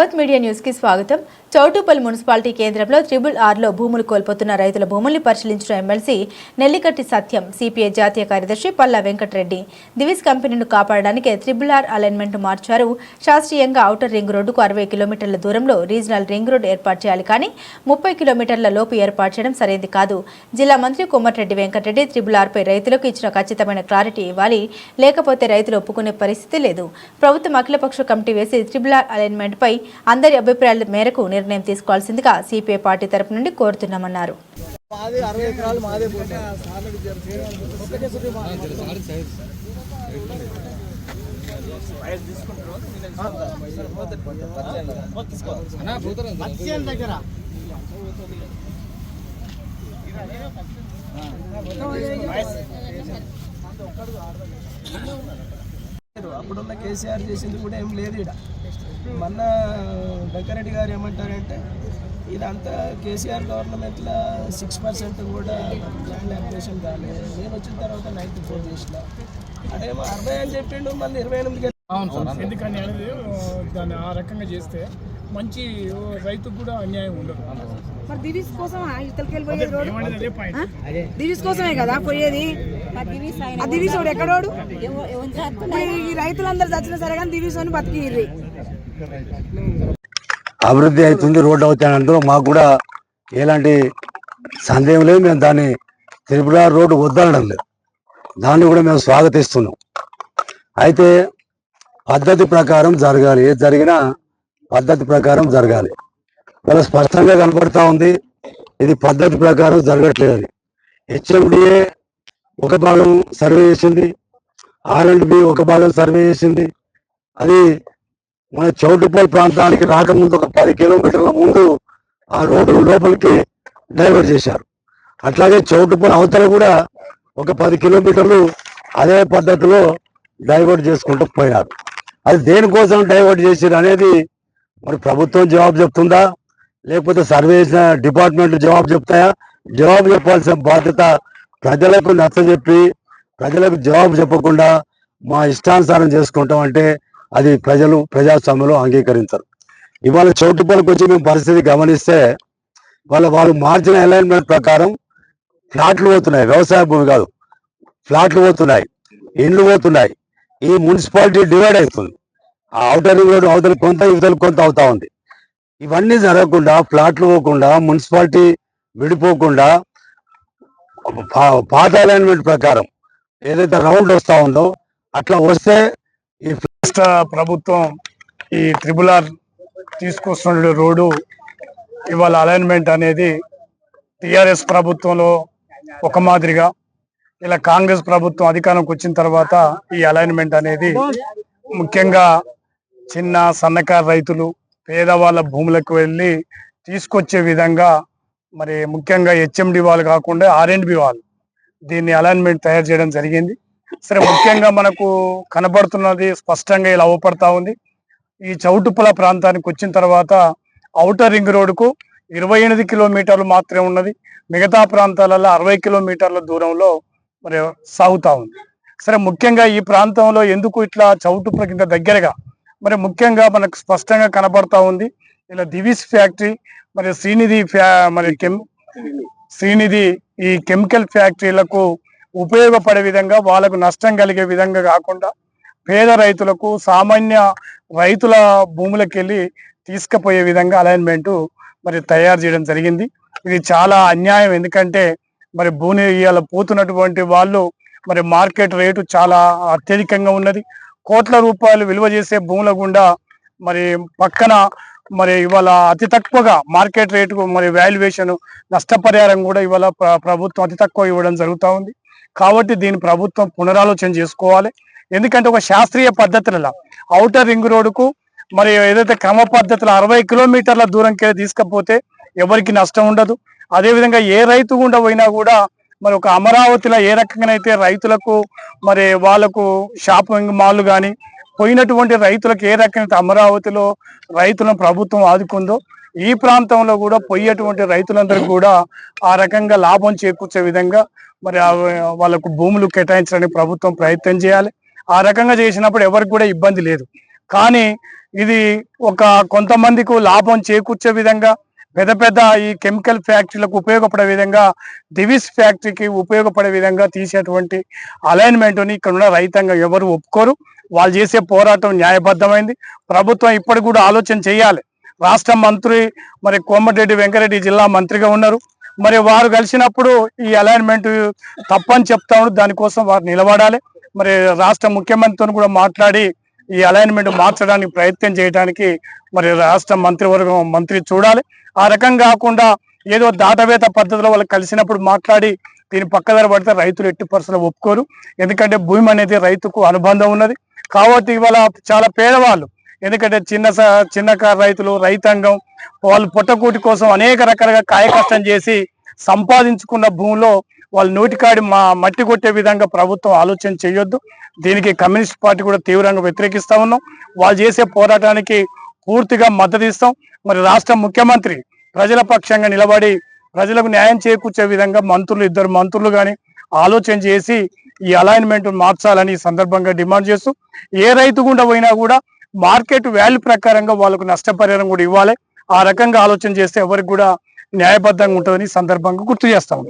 భగవత్ media న్యూస్కి స్వాగతం. Choutupalli municipality కేంద్రంలో త్రిబుల్ ఆర్లో భూములు కోల్పోతున్న రైతుల భూముల్ని పరిశీలించిన ఎమ్మెల్సీ నెల్లికట్టి సత్యం సిపిఐ జాతీయ కార్యదర్శి పల్లా వెంకటరెడ్డి. దివిస్ కంపెనీను కాపాడడానికి త్రిబుల్ ఆర్ అలైన్మెంట్ మార్చారు. శాస్త్రీయంగా ఔటర్ రింగ్ రోడ్డుకు అరవై కిలోమీటర్ల దూరంలో రీజనల్ రింగ్ రోడ్ ఏర్పాటు చేయాలి కానీ ముప్పై కిలోమీటర్ల లోపు ఏర్పాటు చేయడం సరైంది కాదు. జిల్లా మంత్రి కోమటిరెడ్డి వెంకటరెడ్డి త్రిబుల్ ఆర్పై రైతులకు ఇచ్చిన ఖచ్చితమైన క్లారిటీ ఇవ్వాలి. లేకపోతే రైతులు ఒప్పుకునే పరిస్థితి లేదు. ప్రభుత్వం అఖిలపక్ష కమిటీ వేసి త్రిబుల్ ఆర్ అలైన్మెంట్పై అందరి అభిప్రాయాల మేరకు నిర్ణయం తీసుకోవాల్సిందిగా సిపిఐ పార్టీ తరపు నుండి కోరుతున్నామన్నారు. దగ్గర అప్పుడున్న కేసీఆర్ చేసింది కూడా ఏం లేదు ఇక్కడ మొన్న వెంకరెడ్డి గారు ఏమంటారంటే ఇదంతా కేసీఆర్ గవర్నమెంట్లో సిక్స్ పర్సెంట్ కూడా ల్యాండ్ అప్లికేషన్ కాలేదు. నేను వచ్చిన తర్వాత నైన్టీ ఫోర్ చేసిన. అదేమో అరవై అని చెప్పిండు మళ్ళీ ఇరవై ఎనిమిదికి ఎందుకని అనేది ఆ, దాన్ని ఆ రకంగా చేస్తే మంచి రైతుకు కూడా అన్యాయం ఉండదు. మరి దివిస్ కోసం? దివిస్ కోసమే కదా పోయేది? ఆ దివిస్ వాడు ఎక్కడోడు? ఈ రైతులందరూ చచ్చినా సరే కానీ దివిస్ అని బతికిర్రి అభివృద్ధి అవుతుంది రోడ్డు అవుతాయి అందులో మాకు కూడా ఎలాంటి సందేహం లేదు. మేము దాన్ని త్రిపుర రోడ్డు వద్దనడం లేదు. దాన్ని కూడా మేము స్వాగతిస్తున్నాం. అయితే పద్ధతి ప్రకారం జరగాలి. ఏది జరిగినా పద్ధతి ప్రకారం జరగాలి. ఇలా స్పష్టంగా కనపడతా ఉంది. ఇది పద్ధతి ప్రకారం జరగట్లేదు. హెచ్ఎండిఏ ఒక భాగం సర్వే చేసింది. ఆర్ అండ్ బి ఒక భాగం సర్వే చేసింది. అది మన చౌటుపల్లి ప్రాంతానికి రాకముందు ఒక పది కిలోమీటర్ల ముందు ఆ రోడ్డు లోపలికి డైవర్ట్ చేశారు. అట్లాగే చౌటుపల్లి అవతల కూడా ఒక పది కిలోమీటర్లు అదే పద్ధతిలో డైవర్ట్ చేసుకుంటూ పోయినారు. అది దేనికోసం డైవర్ట్ చేశారు అనేది మరి ప్రభుత్వం జవాబు చెప్తుందా? లేకపోతే సర్వే చేసిన డిపార్ట్మెంట్ జవాబు చెప్తాయా? జవాబు చెప్పాల్సిన బాధ్యత ప్రజలకు నచ్చజెప్పి ప్రజలకు జవాబు చెప్పకుండా మా ఇష్టానుసారం చేసుకుంటాం అంటే అది ప్రజలు ప్రజాస్వామ్యంలో అంగీకరించరు. ఇవాళ చోటు చోటుపల్లికి వచ్చి మేము పరిస్థితి గమనిస్తే వాళ్ళ వాళ్ళు మార్చిన అలైన్మెంట్ ప్రకారం ఫ్లాట్లు పోతున్నాయి. వ్యవసాయ భూమి కాదు ఫ్లాట్లు పోతున్నాయి ఇండ్లు పోతున్నాయి. ఈ మున్సిపాలిటీ డివైడ్ అవుతుంది. ఆ అవుటర్ రింగ్ రోడ్ అవతల కొంత ఇవతల కొంత అవుతా ఉంది. ఇవన్నీ జరగకుండా ఫ్లాట్లు పోకుండా మున్సిపాలిటీ విడిపోకుండా పాత అలైన్మెంట్ ప్రకారం ఏదైతే రౌండ్ వస్తా ఉందో అట్లా వస్తే ఈ రాష్ట్ర ప్రభుత్వం ఈ త్రిబుల్ ఆర్ తీసుకొస్తున్న రోడ్డు ఇవాళ అలైన్మెంట్ అనేది టిఆర్ఎస్ ప్రభుత్వంలో ఒక మాదిరిగా ఇలా కాంగ్రెస్ ప్రభుత్వం అధికారంకి వచ్చిన తర్వాత ఈ అలైన్మెంట్ అనేది ముఖ్యంగా చిన్న సన్నకారు రైతులు పేదవాళ్ళ భూములకు వెళ్ళి తీసుకొచ్చే విధంగా మరి ముఖ్యంగా హెచ్ఎండి వాళ్ళు కాకుండా ఆర్ఎండ్బి వాళ్ళు దీన్ని అలైన్మెంట్ తయారు చేయడం జరిగింది. సరే ముఖ్యంగా మనకు కనబడుతున్నది స్పష్టంగా ఇలా అవపడతా ఉంది. ఈ చౌటుపుల ప్రాంతానికి వచ్చిన తర్వాత ఔటర్ రింగ్ రోడ్డుకు ఇరవై ఎనిమిది కిలోమీటర్లు మాత్రమే ఉన్నది. మిగతా ప్రాంతాలలో అరవై కిలోమీటర్ల దూరంలో మరి సాగుతా ఉంది. సరే ముఖ్యంగా ఈ ప్రాంతంలో ఎందుకు ఇట్లా చౌటుప్పల కింద దగ్గరగా మరి ముఖ్యంగా మనకు స్పష్టంగా కనబడతా ఉంది. ఇలా దివిస్ ఫ్యాక్టరీ మరి శ్రీనిధి ఫ్యా మరి కెమ్ శ్రీనిధి ఈ కెమికల్ ఫ్యాక్టరీలకు ఉపయోగపడే విధంగా వాళ్ళకు నష్టం కలిగే విధంగా కాకుండా పేద రైతులకు సామాన్య రైతుల భూములకు వెళ్ళి తీసుకుపోయే విధంగా అలైన్మెంట్ మరి తయారు చేయడం జరిగింది. ఇది చాలా అన్యాయం. ఎందుకంటే మరి భూమి ఇవాళ పోతున్నటువంటి వాళ్ళు మరి మార్కెట్ రేటు చాలా అత్యధికంగా ఉన్నది. కోట్ల రూపాయలు విలువ చేసే భూముల గుండా మరి పక్కన మరి ఇవాళ అతి తక్కువగా మార్కెట్ రేటుకు మరి వాల్యుయేషన్ నష్టపరిహారం కూడా ఇవాళ ప్రభుత్వం అతి తక్కువ ఇవ్వడం జరుగుతూ ఉంది. కాబట్టి దీని ప్రభుత్వం పునరాలోచన చేసుకోవాలి. ఎందుకంటే ఒక శాస్త్రీయ పద్ధతులలో ఔటర్ రింగ్ రోడ్డుకు మరి ఏదైతే క్రమ పద్ధతిలో అరవై కిలోమీటర్ల దూరంకి తీసుకపోతే ఎవరికి నష్టం ఉండదు. అదేవిధంగా ఏ రైతు గుండా పోయినా కూడా మరి ఒక అమరావతిలో ఏ రకంగానైతే రైతులకు మరి వాళ్ళకు షాపింగ్ మాల్ కానీ పోయినటువంటి రైతులకు ఏ రకమైన అమరావతిలో రైతులను ప్రభుత్వం ఆదుకుందో ఈ ప్రాంతంలో కూడా పోయేటువంటి రైతులందరూ కూడా ఆ రకంగా లాభం చేకూర్చే విధంగా మరి వాళ్ళకు భూములు కేటాయించడానికి ప్రభుత్వం ప్రయత్నం చేయాలి. ఆ రకంగా చేసినప్పుడు ఎవరికి కూడా ఇబ్బంది లేదు. కానీ ఇది ఒక కొంతమందికి లాభం చేకూర్చే విధంగా పెద్ద పెద్ద ఈ కెమికల్ ఫ్యాక్టరీలకు ఉపయోగపడే విధంగా దివిస్ ఫ్యాక్టరీకి ఉపయోగపడే విధంగా తీసేటువంటి అలైన్మెంట్ని ఇక్కడ ఉన్న రైతాంగం ఎవరు ఒప్పుకోరు. వాళ్ళు చేసే పోరాటం న్యాయబద్ధమైంది. ప్రభుత్వం ఇప్పటికి కూడా ఆలోచన చేయాలి. రాష్ట్ర మంత్రి మరి కోమటిరెడ్డి వెంకరెడ్డి జిల్లా మంత్రిగా ఉన్నారు. మరి వారు కలిసినప్పుడు ఈ అలైన్మెంట్ తప్పని చెప్తా దానికోసం వారు నిలబడాలి. మరి రాష్ట్ర ముఖ్యమంత్రితో కూడా మాట్లాడి ఈ అలైన్మెంట్ మార్చడానికి ప్రయత్నం చేయడానికి మరి రాష్ట్ర మంత్రివర్గం మంత్రి చూడాలి. ఆ రకం కాకుండా ఏదో దాటవేత పద్ధతిలో వాళ్ళు కలిసినప్పుడు మాట్లాడి దీని పక్కదారి పడితే రైతులు ఎట్టి పరిస్థితులు ఒప్పుకోరు. ఎందుకంటే భూమి అనేది రైతుకు అనుబంధం ఉన్నది. కాబట్టి ఇవాళ చాలా పేదవాళ్ళు ఎందుకంటే చిన్న స- చిన్నకారు రైతులు రైతాంగం వాళ్ళు పుట్టకూటి కోసం అనేక రకాలుగా కాయకష్టం చేసి సంపాదించుకున్న భూమిలో వాళ్ళు నోటికాడి మా మట్టి కొట్టే విధంగా ప్రభుత్వం ఆలోచన చేయొద్దు. దీనికి కమ్యూనిస్ట్ పార్టీ కూడా తీవ్రంగా వ్యతిరేకిస్తా ఉన్నాం. వాళ్ళు చేసే పోరాటానికి పూర్తిగా మద్దతు ఇస్తాం. మరి రాష్ట్ర ముఖ్యమంత్రి ప్రజల పక్షంగా నిలబడి ప్రజలకు న్యాయం చేకూర్చే విధంగా మంత్రులు ఇద్దరు మంత్రులు కానీ ఆలోచన చేసి ఈ అలైన్మెంట్ మార్చాలని ఈ సందర్భంగా డిమాండ్ చేస్తూ ఏ రైతు గుండా పోయినా కూడా మార్కెట్ వాల్యూ ప్రకారంగా వాళ్ళకు నష్టపరిహారం కూడా ఇవ్వాలి. ఆ రకంగా ఆలోచన చేస్తే ఎవరికి కూడా న్యాయబద్ధంగా ఉంటుందని సందర్భంగా గుర్తు చేస్తాము